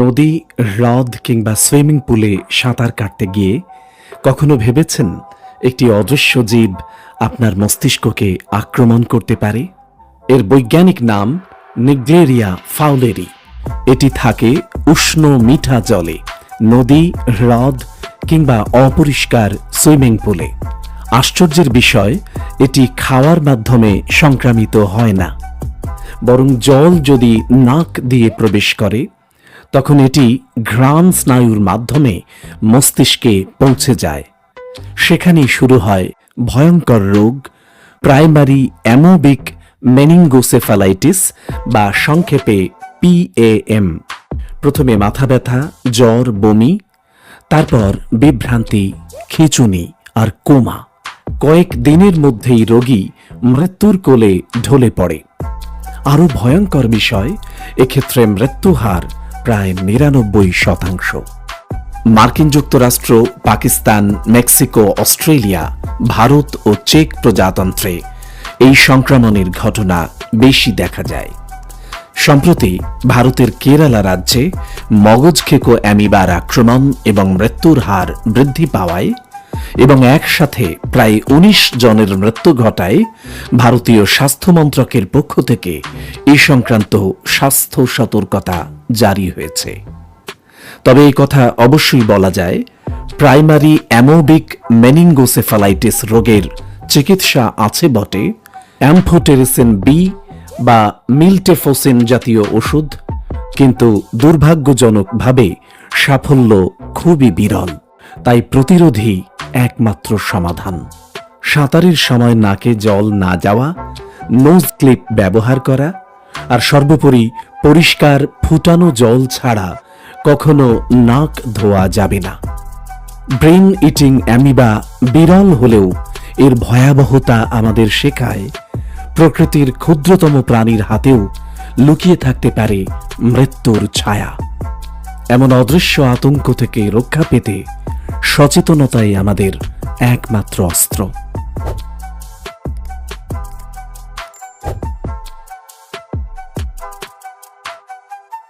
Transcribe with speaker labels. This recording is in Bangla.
Speaker 1: নদী, হ্রদ কিংবা সুইমিং পুলে সাঁতার কাটতে গিয়ে কখনো ভেবেছেন একটি অদৃশ্য জীব আপনার মস্তিষ্ককে আক্রমণ করতে পারে? এর বৈজ্ঞানিক নাম নিগ্লেরিয়া ফাউলেরি। এটি থাকে উষ্ণ মিঠা জলে, নদী, হ্রদ কিংবা অপরিষ্কার সুইমিং পুলে। আশ্চর্যের বিষয়, এটি খাওয়ার মাধ্যমে সংক্রামিত হয় না। বরং জল যদি নাক দিয়ে প্রবেশ করে তখন এটি ঘ্রাণ স্নায়ুর মাধ্যমে মস্তিষ্কে পৌঁছে যায়। সেখানেই শুরু হয় ভয়ঙ্কর রোগ, প্রাইমারি অ্যামোবিক মেনিঙ্গোসেফালাইটিস বা সংক্ষেপে পিএএম প্রথমে মাথা ব্যথা, জ্বর, বমি, তারপর বিভ্রান্তি, খিচুনি আর কোমা। কয়েক দিনের মধ্যেই রোগী মৃত্যুর কোলে ঢলে পড়ে। আরও ভয়ঙ্কর বিষয়, এক্ষেত্রে মৃত্যুহার প্রায় নিরানব্বই শতাংশ। মার্কিন যুক্তরাষ্ট্র, পাকিস্তান, মেক্সিকো, অস্ট্রেলিয়া, ভারত ও চেক প্রজাতন্ত্রে এই সংক্রমণের ঘটনা বেশি দেখা যায়। সম্প্রতি ভারতের কেরালা রাজ্যে মগজখেকো অ্যামিবার আক্রমণ এবং মৃত্যুর হার বৃদ্ধি পাওয়ায় এবং একসাথে প্রায় ১৯ জনের মৃত্যু ঘটায় ভারতীয় স্বাস্থ্য মন্ত্রকের পক্ষ থেকে এ সংক্রান্ত স্বাস্থ্য সতর্কতা জারি হয়েছে। তবে এই কথা অবশ্যই বলা যায়, প্রাইমারি অ্যামোবিক মেনিঙ্গোসেফালাইটিস রোগের চিকিৎসা আছে বটে, অ্যাম্ফোটেরিসিন বি বা মিল্টেফোসিন জাতীয় ওষুধ, কিন্তু দুর্ভাগ্যজনকভাবে সাফল্য খুবই বিরল। তাই প্রতিরোধী একমাত্র সমাধান। সাঁতারের সময় নাকে জল না যাওয়া নোজ ক্লিপ ব্যবহার করা, আর সর্বোপরি পরিষ্কার ফুটানো জল ছাড়া কখনো নাক ধোয়া যাবে না। ব্রেন ইটিং অ্যামিবা বিরল হলেও এর ভয়াবহতা আমাদের শেখায়, প্রকৃতির ক্ষুদ্রতম প্রাণীর হাতেও লুকিয়ে থাকতে পারে মৃত্যুর ছায়া। এমন অদৃশ্য আতঙ্ক থেকে রক্ষা পেতে সচেতনতাই আমাদের একমাত্র অস্ত্র।